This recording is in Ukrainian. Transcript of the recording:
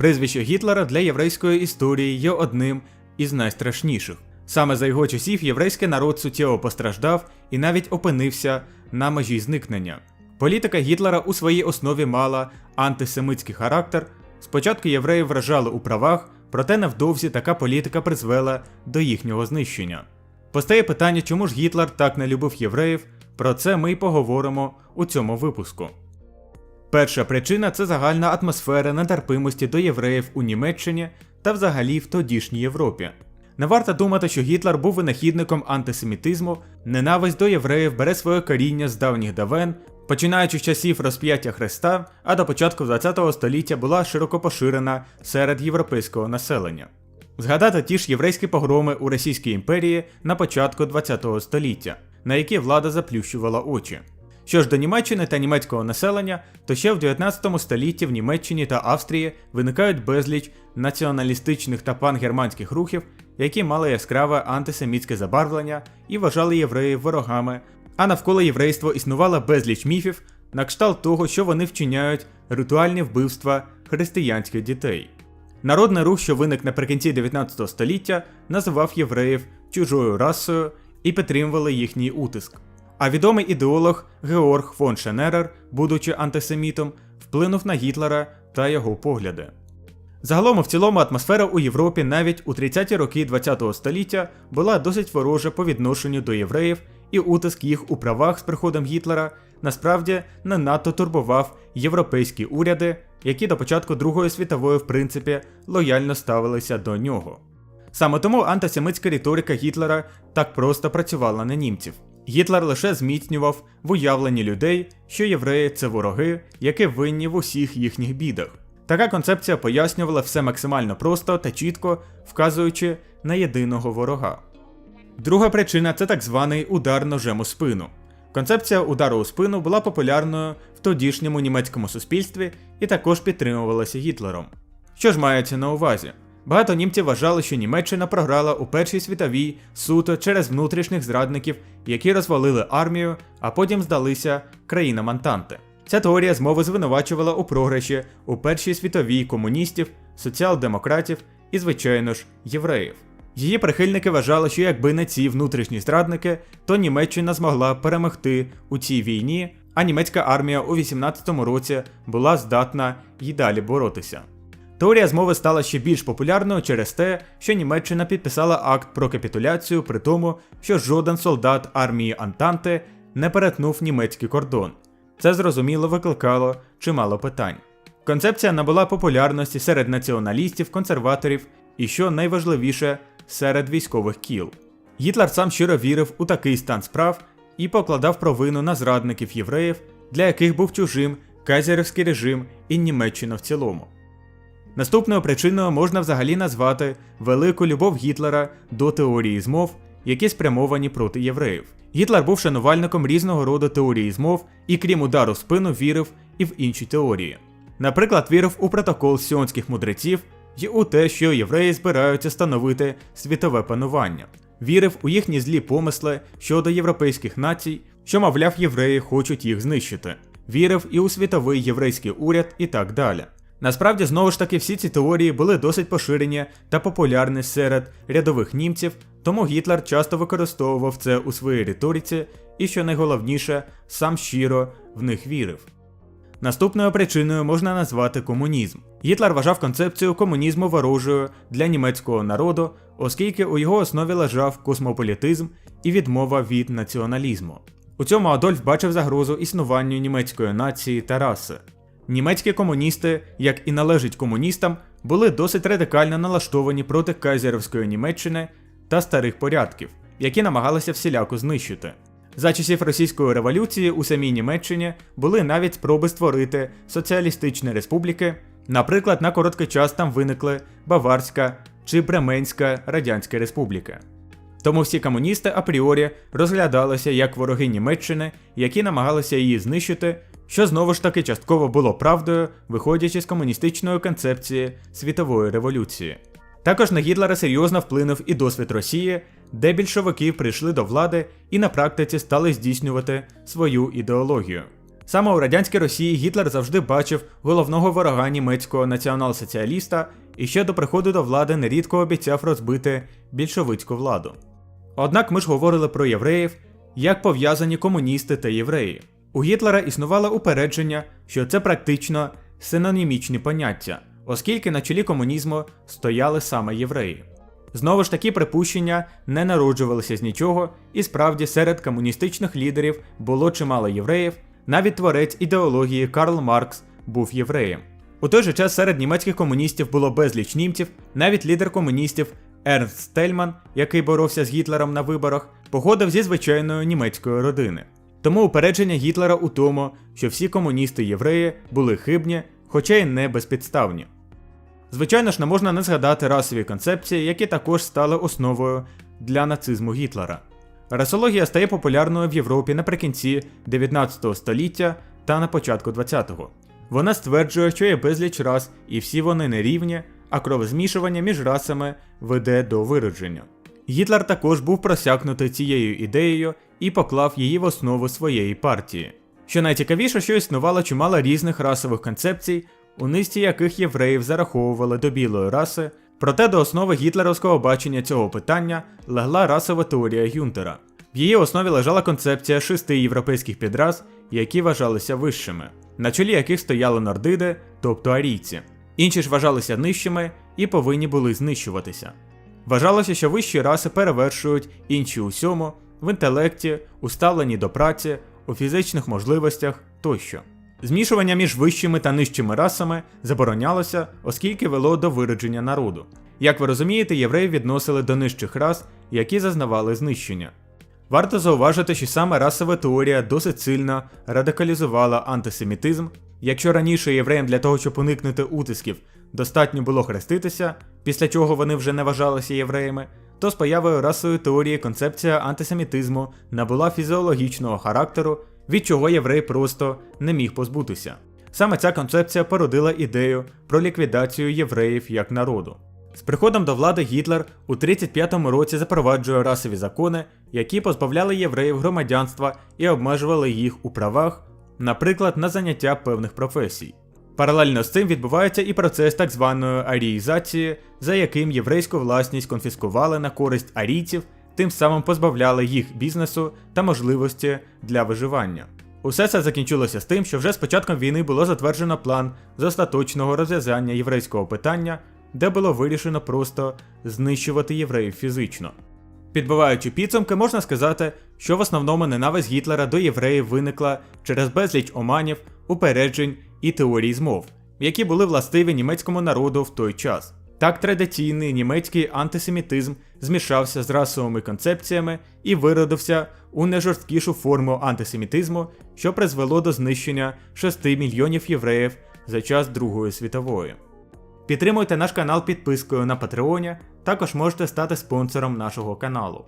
Прізвище Гітлера для єврейської історії є одним із найстрашніших. Саме за його часів єврейський народ суттєво постраждав і навіть опинився на межі зникнення. Політика Гітлера у своїй основі мала антисемитський характер. Спочатку євреїв вражали у правах, проте невдовзі така політика призвела до їхнього знищення. Постає питання, чому ж Гітлер так не любив євреїв, про це ми й поговоримо у цьому випуску. Перша причина це загальна атмосфера нетерпимості до євреїв у Німеччині та взагалі в тодішній Європі. Не варто думати, що Гітлер був винахідником антисемітизму, ненависть до євреїв бере своє коріння з давніх давен, починаючи з часів розп'яття Христа, а до початку ХХ століття була широко поширена серед європейського населення. Згадати ті ж єврейські погроми у Російській імперії на початку ХХ століття, на які влада заплющувала очі. Що ж до Німеччини та німецького населення, то ще в 19 столітті в Німеччині та Австрії виникають безліч націоналістичних та пангерманських рухів, які мали яскраве антисемітське забарвлення і вважали євреїв ворогами, а навколо єврейства існувала безліч міфів на кшталт того, що вони вчиняють ритуальні вбивства християнських дітей. Народний рух, що виник наприкінці 19 століття, називав євреїв чужою расою і підтримували їхній утиск. А відомий ідеолог Георг фон Шенерер, будучи антисемітом, вплинув на Гітлера та його погляди. Загалом і в цілому атмосфера у Європі навіть у 30-ті роки ХХ століття була досить ворожа по відношенню до євреїв, і утиск їх у правах з приходом Гітлера насправді не надто турбував європейські уряди, які до початку Другої світової в принципі лояльно ставилися до нього. Саме тому антисемитська риторика Гітлера так просто працювала на німців. Гітлер лише зміцнював в уявленні людей, що євреї це вороги, які винні в усіх їхніх бідах. Така концепція пояснювала все максимально просто та чітко, вказуючи на єдиного ворога. Друга причина це так званий удар ножем у спину. Концепція удару у спину була популярною в тодішньому німецькому суспільстві і також підтримувалася Гітлером. Що ж мається на увазі? Багато німців вважали, що Німеччина програла у Першій світовій суто через внутрішніх зрадників, які розвалили армію, а потім здалися країнам Антанти. Ця теорія змови звинувачувала у програші у Першій світовій комуністів, соціал-демократів і, звичайно ж, євреїв. Її прихильники вважали, що якби не ці внутрішні зрадники, то Німеччина змогла перемогти у цій війні, а німецька армія у 18-му році була здатна й далі боротися. Теорія змови стала ще більш популярною через те, що Німеччина підписала акт про капітуляцію, при тому, що жоден солдат армії Антанти не перетнув німецький кордон. Це зрозуміло викликало чимало питань. Концепція набула популярності серед націоналістів, консерваторів і, що найважливіше, серед військових кіл. Гітлер сам щиро вірив у такий стан справ і покладав провину на зрадників євреїв, для яких був чужим кайзерівський режим і Німеччина в цілому. Наступною причиною можна взагалі назвати велику любов Гітлера до теорії змов, які спрямовані проти євреїв. Гітлер був шанувальником різного роду теорії змов і, крім удару в спину, вірив і в інші теорії. Наприклад, вірив у протокол сіонських мудреців і у те, що євреї збираються становити світове панування. Вірив у їхні злі помисли щодо європейських націй, що, мовляв, євреї хочуть їх знищити. Вірив і у світовий єврейський уряд і так далі. Насправді, знову ж таки, всі ці теорії були досить поширені та популярні серед рядових німців, тому Гітлер часто використовував це у своїй риториці і, що найголовніше, сам щиро в них вірив. Наступною причиною можна назвати комунізм. Гітлер вважав концепцію комунізму ворожою для німецького народу, оскільки у його основі лежав космополітизм і відмова від націоналізму. У цьому Адольф бачив загрозу існуванню німецької нації та раси. Німецькі комуністи, як і належить комуністам, були досить радикально налаштовані проти кайзерівської Німеччини та старих порядків, які намагалися всіляко знищити. За часів російської революції у самій Німеччині були навіть спроби створити соціалістичні республіки. Наприклад, на короткий час там виникли Баварська чи Бременська Радянська Республіка. Тому всі комуністи апріорі розглядалися як вороги Німеччини, які намагалися її знищити, що знову ж таки частково було правдою, виходячи з комуністичної концепції світової революції. Також на Гітлера серйозно вплинув і досвід Росії, де більшовики прийшли до влади і на практиці стали здійснювати свою ідеологію. Саме у радянській Росії Гітлер завжди бачив головного ворога німецького націонал-соціаліста і ще до приходу до влади нерідко обіцяв розбити більшовицьку владу. Однак ми ж говорили про євреїв, як пов'язані комуністи та євреї. У Гітлера існувало упередження, що це практично синонімічні поняття, оскільки на чолі комунізму стояли саме євреї. Знову ж таки, припущення не народжувалися з нічого, і справді серед комуністичних лідерів було чимало євреїв, навіть творець ідеології Карл Маркс був євреєм. У той же час серед німецьких комуністів було безліч німців, навіть лідер комуністів Ернст Стельман, який боровся з Гітлером на виборах, походив зі звичайної німецької родини. Тому упередження Гітлера у тому, що всі комуністи євреї були хибні, хоча й не безпідставні. Звичайно ж, не можна не згадати расові концепції, які також стали основою для нацизму Гітлера. Расологія стає популярною в Європі наприкінці 19 століття та на початку 20-го. Вона стверджує, що є безліч рас, і всі вони нерівні, а кровозмішування між расами веде до виродження. Гітлер також був просякнутий цією ідеєю і поклав її в основу своєї партії. Що найцікавіше, що існувало чимало різних расових концепцій, у низці яких євреїв зараховували до білої раси, проте до основи гітлерівського бачення цього питання легла расова теорія Гюнтера. В її основі лежала концепція шести європейських підраз, які вважалися вищими, на чолі яких стояли нордиди, тобто арійці. Інші ж вважалися нижчими і повинні були знищуватися. Вважалося, що вищі раси перевершують інші у всьому, в інтелекті, у ставленні до праці, у фізичних можливостях тощо. Змішування між вищими та нижчими расами заборонялося, оскільки вело до виродження народу. Як ви розумієте, євреїв відносили до нижчих рас, які зазнавали знищення. Варто зауважити, що саме расова теорія досить сильно радикалізувала антисемітизм. Якщо раніше євреям для того, щоб уникнути утисків, достатньо було хреститися, після чого вони вже не вважалися євреями, то з появою расової теорії концепція антисемітизму набула фізіологічного характеру, від чого єврей просто не міг позбутися. Саме ця концепція породила ідею про ліквідацію євреїв як народу. З приходом до влади Гітлер у 35-му році запроваджує расові закони, які позбавляли євреїв громадянства і обмежували їх у правах, наприклад, на заняття певних професій. Паралельно з цим відбувається і процес так званої аріїзації, за яким єврейську власність конфіскували на користь арійців, тим самим позбавляли їх бізнесу та можливості для виживання. Усе це закінчилося з тим, що вже з початком війни було затверджено план з остаточного розв'язання єврейського питання, де було вирішено просто знищувати євреїв фізично. Підбиваючи підсумки, можна сказати, що в основному ненависть Гітлера до євреїв виникла через безліч оманів, упереджень і теорій змов, які були властиві німецькому народу в той час. Так традиційний німецький антисемітизм змішався з расовими концепціями і виродився у найжорсткішу форму антисемітизму, що призвело до знищення 6 мільйонів євреїв за час Другої світової. Підтримуйте наш канал підпискою на Патреоні, також можете стати спонсором нашого каналу.